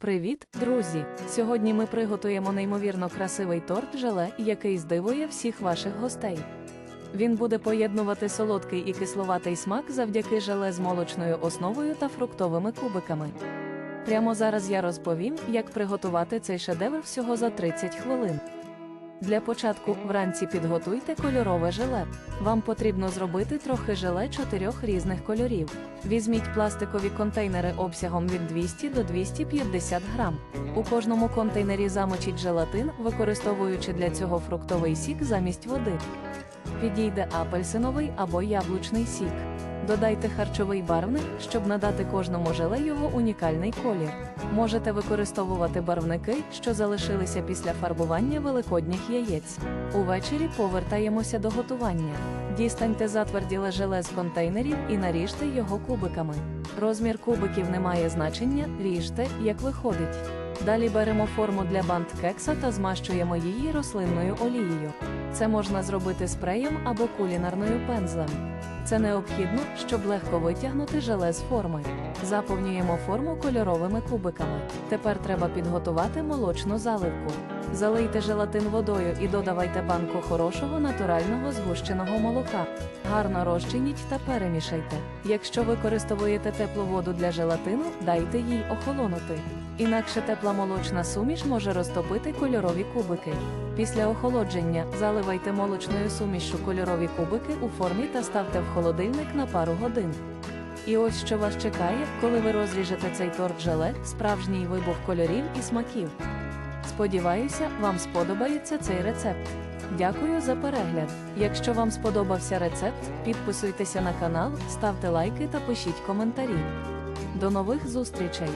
Привіт, друзі! Сьогодні ми приготуємо неймовірно красивий торт желе, який здивує всіх ваших гостей. Він буде поєднувати солодкий і кисловатий смак завдяки желе з молочною основою та фруктовими кубиками. Прямо зараз я розповім, як приготувати цей шедевр всього за 30 хвилин. Для початку вранці підготуйте кольорове желе. Вам потрібно зробити трохи желе чотирьох різних кольорів. Візьміть пластикові контейнери обсягом від 200 до 250 грам. У кожному контейнері замочіть желатин, використовуючи для цього фруктовий сік замість води. Підійде апельсиновий або яблучний сік. Додайте харчовий барвник, щоб надати кожному желе його унікальний колір. Можете використовувати барвники, що залишилися після фарбування великодніх яєць. Увечері повертаємося до готування. Дістаньте затверділе желе з контейнерів і наріжте його кубиками. Розмір кубиків не має значення, ріжте, як виходить. Далі беремо форму для бант кекса та змащуємо її рослинною олією. Це можна зробити спреєм або кулінарною пензлем. Це необхідно, щоб легко витягнути желе з форми. Заповнюємо форму кольоровими кубиками. Тепер треба підготувати молочну заливку. Залийте желатин водою і додавайте банку хорошого натурального згущеного молока. Гарно розчиніть та перемішайте. Якщо використовуєте теплу воду для желатину, дайте їй охолонути. Інакше тепла молочна суміш може розтопити кольорові кубики. Після охолодження заливайте молочною сумішшю кольорові кубики у формі та ставте в холодильник на пару годин. І ось що вас чекає, коли ви розріжете цей торт желе, справжній вибух кольорів і смаків. Сподіваюся, вам сподобається цей рецепт. Дякую за перегляд. Якщо вам сподобався рецепт, підписуйтеся на канал, ставте лайки та пишіть коментарі. До нових зустрічей!